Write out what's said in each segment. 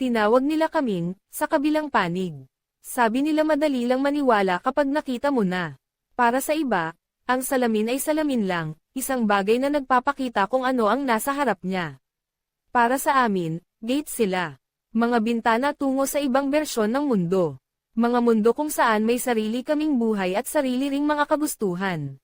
Tinawag nila kaming, sa kabilang panig. Sabi nila madali lang maniwala kapag nakita mo na. Para sa iba, ang salamin ay salamin lang, isang bagay na nagpapakita kung ano ang nasa harap niya. Para sa amin, gate sila. Mga bintana tungo sa ibang bersyon ng mundo. Mga mundo kung saan may sarili kaming buhay at sarili ring mga kagustuhan.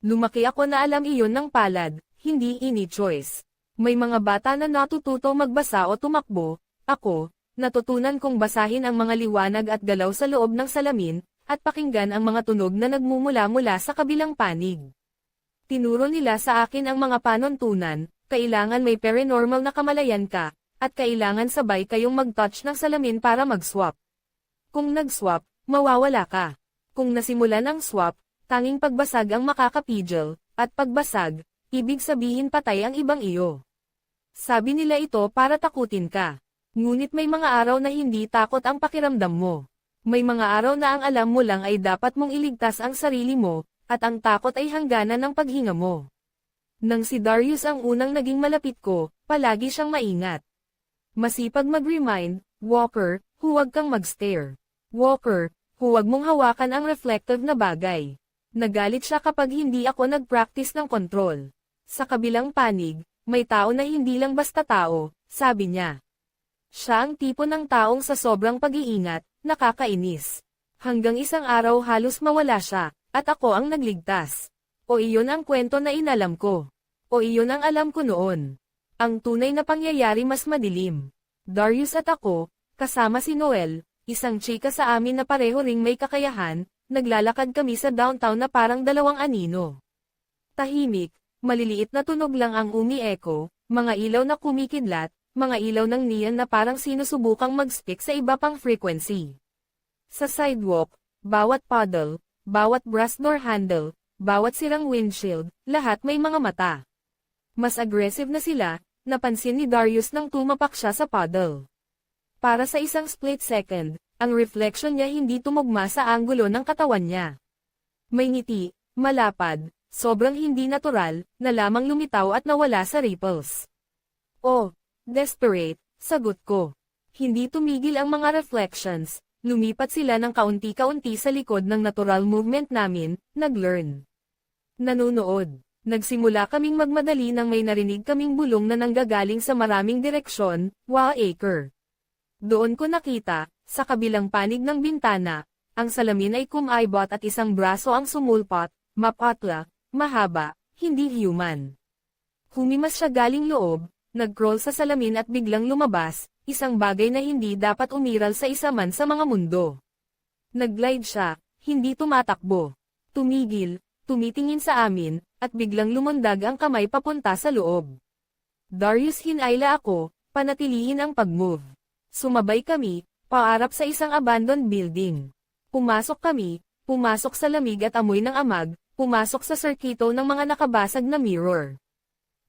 Lumaki ako na alam iyon ng palad, hindi ini choice. May mga bata na natututo magbasa o tumakbo, ako, natutunan kong basahin ang mga liwanag at galaw sa loob ng salamin, at pakinggan ang mga tunog na nagmumula-mula sa kabilang panig. Tinuro nila sa akin ang mga panuntunan, kailangan may paranormal na kamalayan ka, at kailangan sabay kayong mag-touch ng salamin para mag-swap. Kung nag-swap, mawawala ka. Kung nasimulan ang swap, tanging pagbasag ang makakapigil, at pagbasag, ibig sabihin patay ang ibang iyo. Sabi nila ito para takutin ka. Ngunit may mga araw na hindi takot ang pakiramdam mo. May mga araw na ang alam mo lang ay dapat mong iligtas ang sarili mo, at ang takot ay hangganan ng paghinga mo. Nang si Darius ang unang naging malapit ko, palagi siyang maingat. Masipag mag-remind, Walker, huwag kang mag-stare. Walker, huwag mong hawakan ang reflective na bagay. Nagalit siya kapag hindi ako nag-practice ng control. Sa kabilang panig, may tao na hindi lang basta tao, sabi niya. Siya ang tipo ng taong sa sobrang pag-iingat, nakakainis. Hanggang isang araw halos mawala siya, at ako ang nagligtas. O iyon ang kwento na inalam ko. O iyon ang alam ko noon. Ang tunay na pangyayari mas madilim. Darius at ako, kasama si Noel, isang chika sa amin na pareho ring may kakayahan, naglalakad kami sa downtown na parang dalawang anino. Tahimik, maliliit na tunog lang ang umi-echo, mga ilaw na kumikidlat, mga ilaw ng neon na parang sinusubukang mag-stick sa iba pang frequency. Sa sidewalk, bawat puddle, bawat brass door handle, bawat sirang windshield, lahat may mga mata. Mas aggressive na sila, napansin ni Darius nang tumapak siya sa puddle. Para sa isang split second, ang reflection niya hindi tumugma sa anggulo ng katawan niya. May ngiti, malapad, sobrang hindi natural, na lamang lumitaw at nawala sa ripples. Oh, Desperate, sagot ko. Hindi tumigil ang mga reflections, lumipat sila ng kaunti-kaunti sa likod ng natural movement namin, nag-learn. Nanunood. Nagsimula kaming magmadali nang may narinig kaming bulong na nanggagaling sa maraming direksyon, wa acre. Doon ko nakita, sa kabilang panig ng bintana, ang salamin ay kumaibot at isang braso ang sumulpot, mapatla, mahaba, hindi human. Humimas siya galing loob, nag-crawl sa salamin at biglang lumabas, isang bagay na hindi dapat umiral sa isa man sa mga mundo. Nag-glide siya, hindi tumatakbo. Tumigil, tumitingin sa amin, at biglang lumundag ang kamay papunta sa loob. Darius hinayla ako, panatilihin ang pag-move. Sumabay kami, paarap sa isang abandoned building. Pumasok kami, pumasok sa lamig at amoy ng amag, pumasok sa circuito ng mga nakabasag na mirror.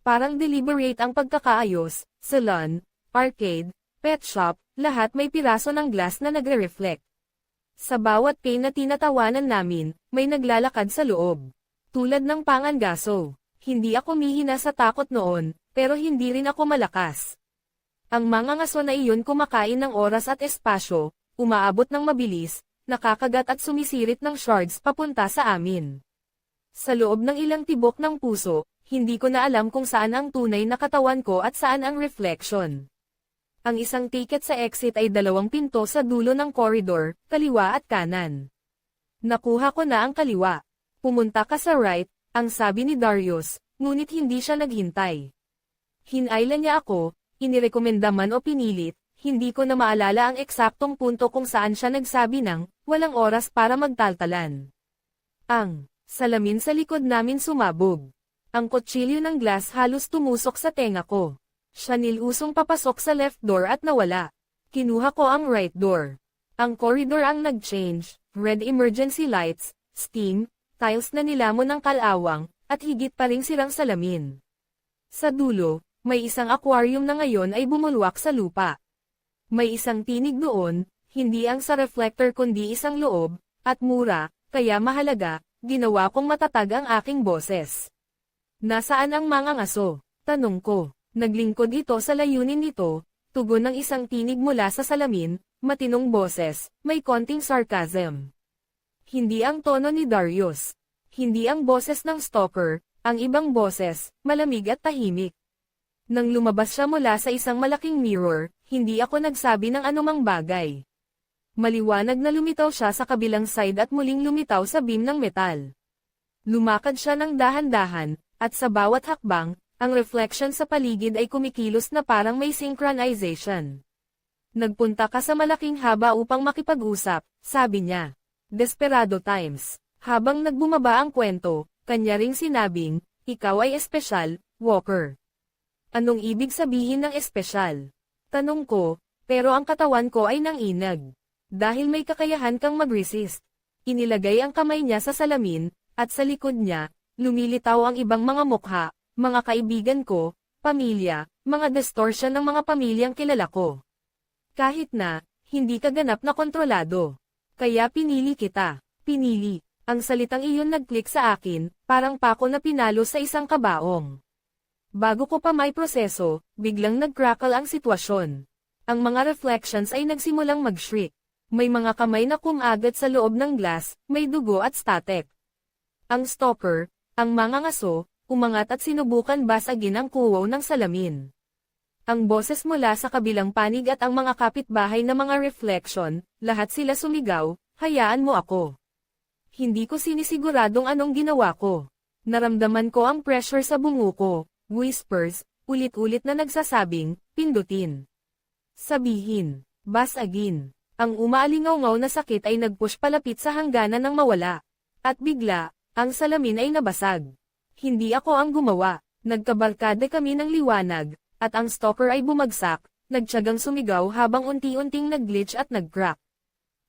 Parang deliberate ang pagkakaayos, salon, arcade, pet shop, lahat may piraso ng glass na nagre-reflect. Sa bawat pane na tinatawanan namin, may naglalakad sa loob. Tulad ng pangangaso. Hindi ako mihina sa takot noon, pero hindi rin ako malakas. Ang mga ngaso na iyon kumakain ng oras at espasyo, umaabot ng mabilis, nakakagat at sumisirit ng shards papunta sa amin. Sa loob ng ilang tibok ng puso, hindi ko na alam kung saan ang tunay na katawan ko at saan ang reflection. Ang isang ticket sa exit ay dalawang pinto sa dulo ng corridor, kaliwa at kanan. Nakuha ko na ang kaliwa. Pumunta ka sa right, ang sabi ni Darius, ngunit hindi siya naghintay. Hinayla niya ako, inirekomenda man o pinilit, hindi ko na maalala ang eksaktong punto kung saan siya nagsabi ng, walang oras para magtaltalan. Ang salamin sa likod namin sumabog. Ang kutsilyo ng glass halos tumusok sa tenga ko. Siya nilusong papasok sa left door at nawala. Kinuha ko ang right door. Ang corridor ang nag-change, red emergency lights, steam, tiles na nilamon ng kalawang, at higit pa ring sirang salamin. Sa dulo, may isang aquarium na ngayon ay bumulwak sa lupa. May isang tinig doon, hindi ang sa reflector kundi isang loob, at mura, kaya mahalaga, ginawa kong matatag ang aking boses. Nasaan ang mga ngaso? Tanong ko. Naglingkod ito sa layunin nito, Tugon ng isang tinig mula sa salamin, matinong boses, may konting sarcasm. Hindi ang tono ni Darius. Hindi ang boses ng stalker, ang ibang boses, malamig at tahimik. Nang lumabas siya mula sa isang malaking mirror, hindi ako nagsabi ng anumang bagay. Maliwanag na lumitaw siya sa kabilang side at muling lumitaw sa beam ng metal. Lumakad siya ng dahan-dahan, at sa bawat hakbang, ang reflection sa paligid ay kumikilos na parang may synchronization. Nagpunta ka sa malaking haba upang makipag-usap, sabi niya. Desperado times. Habang nagbumaba ang kwento, kanya ring sinabing, ikaw ay espesyal, Walker. Anong ibig sabihin ng espesyal? Tanong ko, pero ang katawan ko ay nanginag. Dahil may kakayahan kang mag-resist. Inilagay ang kamay niya sa salamin, at sa likod niya, lumilitaw ang ibang mga mukha, mga kaibigan ko, pamilya, mga distortion ng mga pamilyang kilala ko. Kahit na, hindi ka ganap na kontrolado. Kaya pinili kita. Pinili. Ang salitang iyon nag-click sa akin, parang pako na pinalo sa isang kabaong. Bago ko pa may proseso, biglang nag-crackle ang sitwasyon. Ang mga reflections ay nagsimulang mag-shriek. May mga kamay na kumagat sa loob ng glass, may dugo at static. Ang stalker, ang mga ngaso, umangat at sinubukan basagin ang kuwaw ng salamin. Ang boses mula sa kabilang panig at ang mga kapitbahay na mga reflection, lahat sila sumigaw, hayaan mo ako. Hindi ko sinisiguradong anong ginawa ko. Naramdaman ko ang pressure sa bungo ko, whispers, ulit-ulit na nagsasabing, pindutin. Sabihin, basagin. Ang umaalingaw na sakit ay nagpush palapit sa hangganan ng mawala. At bigla, ang salamin ay nabasag. Hindi ako ang gumawa. Nagkabarkada kami ng liwanag, at ang stalker ay bumagsak, nagtyagang sumigaw habang unti-unting nag-glitch at nag-crack.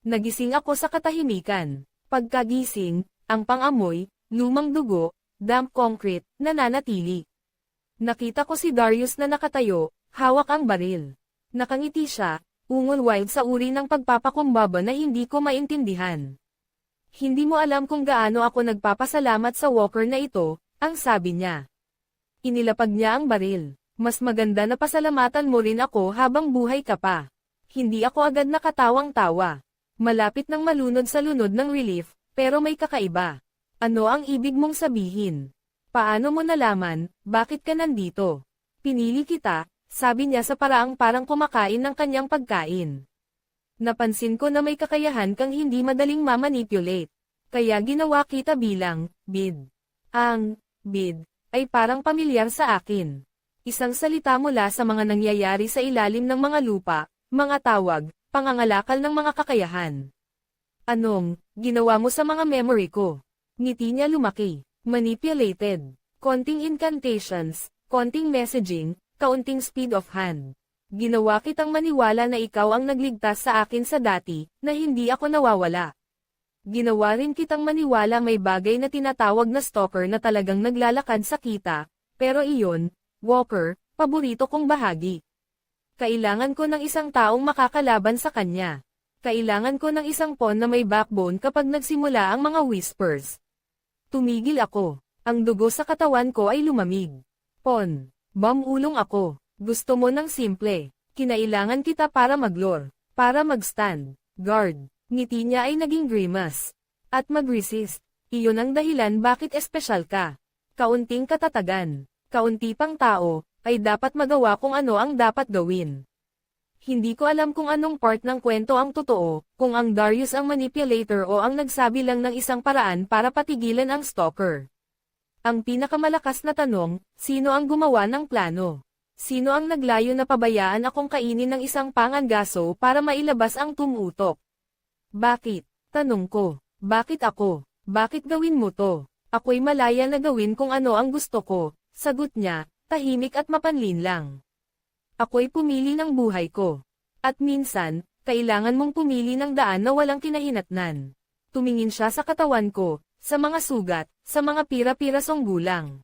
Nagising ako sa katahimikan. Pagkagising, ang pangamoy, lumang dugo, damp concrete, nananatili. Nakita ko si Darius na nakatayo, hawak ang baril. Nakangiti siya, ungol wild sa uri ng pagpapakumbaba na hindi ko maintindihan. Hindi mo alam kung gaano ako nagpapasalamat sa walker na ito, ang sabi niya. Inilapag niya ang baril. Mas maganda na pasalamatan mo rin ako habang buhay ka pa. Hindi ako agad nakatawang-tawa. Malapit nang malunod sa lunod ng relief, pero may kakaiba. Ano ang ibig mong sabihin? Paano mo nalaman, bakit ka nandito? Pinili kita, sabi niya sa paraang parang kumakain ng kanyang pagkain. Napansin ko na may kakayahan kang hindi madaling mamanipulate. Kaya ginawa kita bilang, bid. Ang, bid, ay parang pamilyar sa akin. Isang salita mula sa mga nangyayari sa ilalim ng mga lupa, mga tawag, pangangalakal ng mga kakayahan. Anong, ginawa mo sa mga memory ko? Ngiti niya lumaki, manipulated, konting incantations, konting messaging, kaunting speed of hand. Ginawa kitang maniwala na ikaw ang nagligtas sa akin sa dati, na hindi ako nawawala. Ginawa rin kitang maniwala may bagay na tinatawag na stalker na talagang naglalakad sa kita, pero iyon, Walker, paborito kong bahagi. Kailangan ko ng isang taong makakalaban sa kanya. Kailangan ko ng isang pon na may backbone kapag nagsimula ang mga whispers. Tumigil ako. Ang dugo sa katawan ko ay lumamig. Pon. Bamulong ako. Gusto mo ng simple. Kinailangan kita para maglore. Para magstand. Guard. Ngiti niya ay naging grimace. At mag-resist. Iyon ang dahilan bakit espesyal ka. Kaunting katatagan kaunti pang tao, ay dapat magawa kung ano ang dapat gawin. Hindi ko alam kung anong part ng kwento ang totoo, kung ang Darius ang manipulator o ang nagsabi lang ng isang paraan para patigilan ang stalker. Ang pinakamalakas na tanong, sino ang gumawa ng plano? Sino ang naglayo na pabayaan akong kainin ng isang pangangaso para mailabas ang tumutok? Bakit? Tanong ko. Bakit ako? Bakit gawin mo to? Ako'y malaya na gawin kung ano ang gusto ko, Sagot niya, tahimik at mapanlin lang. Ako'y pumili ng buhay ko. At minsan, kailangan mong pumili ng daan na walang kinahinatnan. Tumingin siya sa katawan ko, sa mga sugat, sa mga pira-pirasong gulang.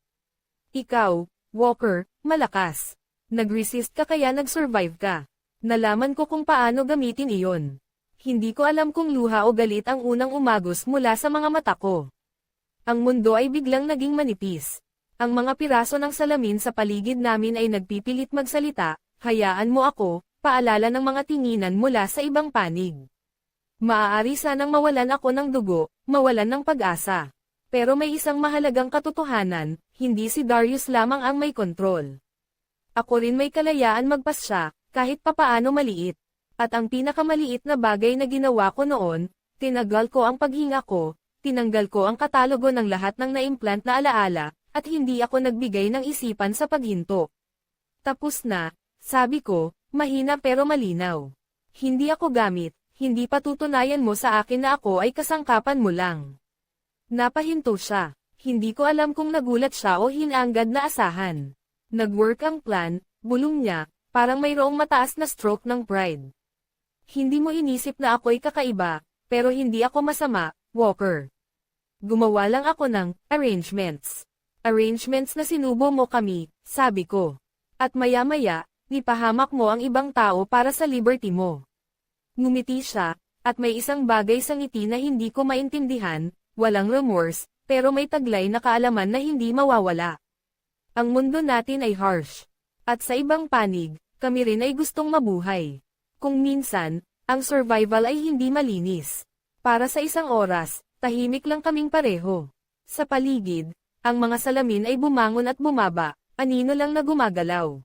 Ikaw, Walker, malakas. Nag-resist ka kaya nag-survive ka. Nalaman ko kung paano gamitin iyon. Hindi ko alam kung luha o galit ang unang umagos mula sa mga mata ko. Ang mundo ay biglang naging manipis. Ang mga piraso ng salamin sa paligid namin ay nagpipilit magsalita, hayaan mo ako, paalala ng mga tinginan mula sa ibang panig. Maaari sanang mawalan ako ng dugo, mawalan ng pag-asa. Pero may isang mahalagang katotohanan, hindi si Darius lamang ang may kontrol. Ako rin may kalayaan magpasya, kahit papaano maliit. At ang pinakamaliit na bagay na ginawa ko noon, tinagal ko ang paghinga ko, tinanggal ko ang katalogo ng lahat ng na-implant na alaala, at hindi ako nagbigay ng isipan sa paghinto. Tapos na, sabi ko, mahina pero malinaw. Hindi ako gamit, hindi patutunayan mo sa akin na ako ay kasangkapan mo lang. Napahinto siya. Hindi ko alam kung nagulat siya o hinanggad na asahan. Nag-work ang plan, bulong niya, parang mayroong mataas na stroke ng pride. Hindi mo inisip na ako'y kakaiba, pero hindi ako masama, Walker. Gumawa lang ako ng arrangements. Arrangements na sinubo mo kami, sabi ko. At maya-maya, nipahamak mo ang ibang tao para sa liberty mo. Ngumiti siya, at may isang bagay sa ngiti na hindi ko maintindihan, walang remorse, pero may taglay na kaalaman na hindi mawawala. Ang mundo natin ay harsh. At sa ibang panig, kami rin ay gustong mabuhay. Kung minsan, ang survival ay hindi malinis. Para sa isang oras, tahimik lang kaming pareho. Sa paligid, ang mga salamin ay bumangon at bumaba, anino lang na gumagalaw.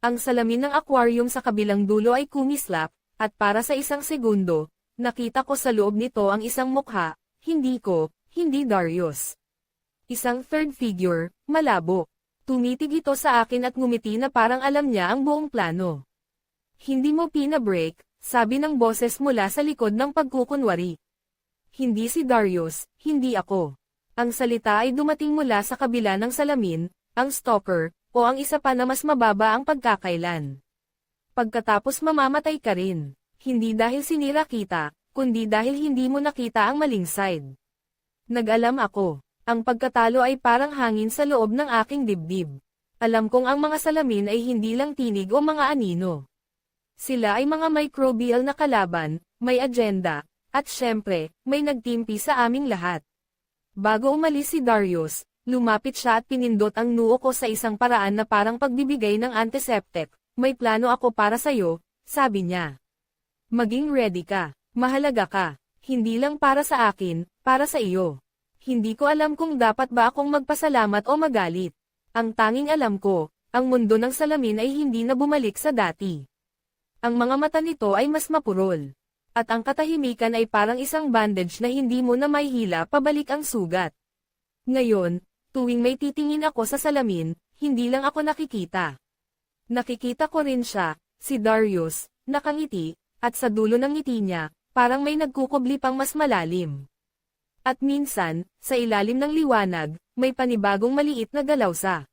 Ang salamin ng aquarium sa kabilang dulo ay kumislap, at para sa isang segundo, nakita ko sa loob nito ang isang mukha, hindi ko, hindi Darius. Isang third figure, malabo. Tumitig ito sa akin at ngumiti na parang alam niya ang buong plano. Hindi mo pinabreak, sabi ng boses mula sa likod ng pagkukunwari. Hindi si Darius, hindi ako. Ang salita ay dumating mula sa kabila ng salamin, ang stalker, o ang isa pa na mas mababa ang pagkakailan. Pagkatapos mamamatay ka rin, hindi dahil sinira kita, kundi dahil hindi mo nakita ang maling side. Nag-alam ako, ang pagkatalo ay parang hangin sa loob ng aking dibdib. Alam kong ang mga salamin ay hindi lang tinig o mga anino. Sila ay mga microbial na kalaban, may agenda, at syempre, may nagtimpi sa aming lahat. Bago umalis si Darius, lumapit siya at pinindot ang noo ko sa isang paraan na parang pagbibigay ng antiseptic. May plano ako para sa'yo, sabi niya. Maging ready ka, mahalaga ka, hindi lang para sa akin, para sa iyo. Hindi ko alam kung dapat ba akong magpasalamat o magalit. Ang tanging alam ko, ang mundo ng salamin ay hindi na bumalik sa dati. Ang mga mata nito ay mas mapurol. At ang katahimikan ay parang isang bandage na hindi mo na may hila pabalik ang sugat. Ngayon, tuwing may titingin ako sa salamin, hindi lang ako nakikita. Nakikita ko rin siya, si Darius, nakangiti, at sa dulo ng ngiti niya, parang may nagkukubli pang mas malalim. At minsan, sa ilalim ng liwanag, may panibagong maliit na galaw sa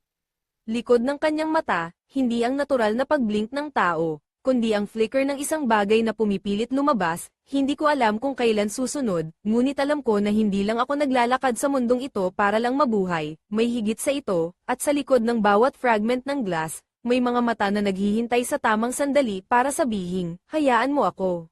likod ng kanyang mata, hindi ang natural na pagblink ng tao, kundi ang flicker ng isang bagay na pumipilit lumabas, hindi ko alam kung kailan susunod, ngunit alam ko na hindi lang ako naglalakad sa mundong ito para lang mabuhay, may higit sa ito, at sa likod ng bawat fragment ng glass, may mga mata na naghihintay sa tamang sandali para sabihin, hayaan mo ako.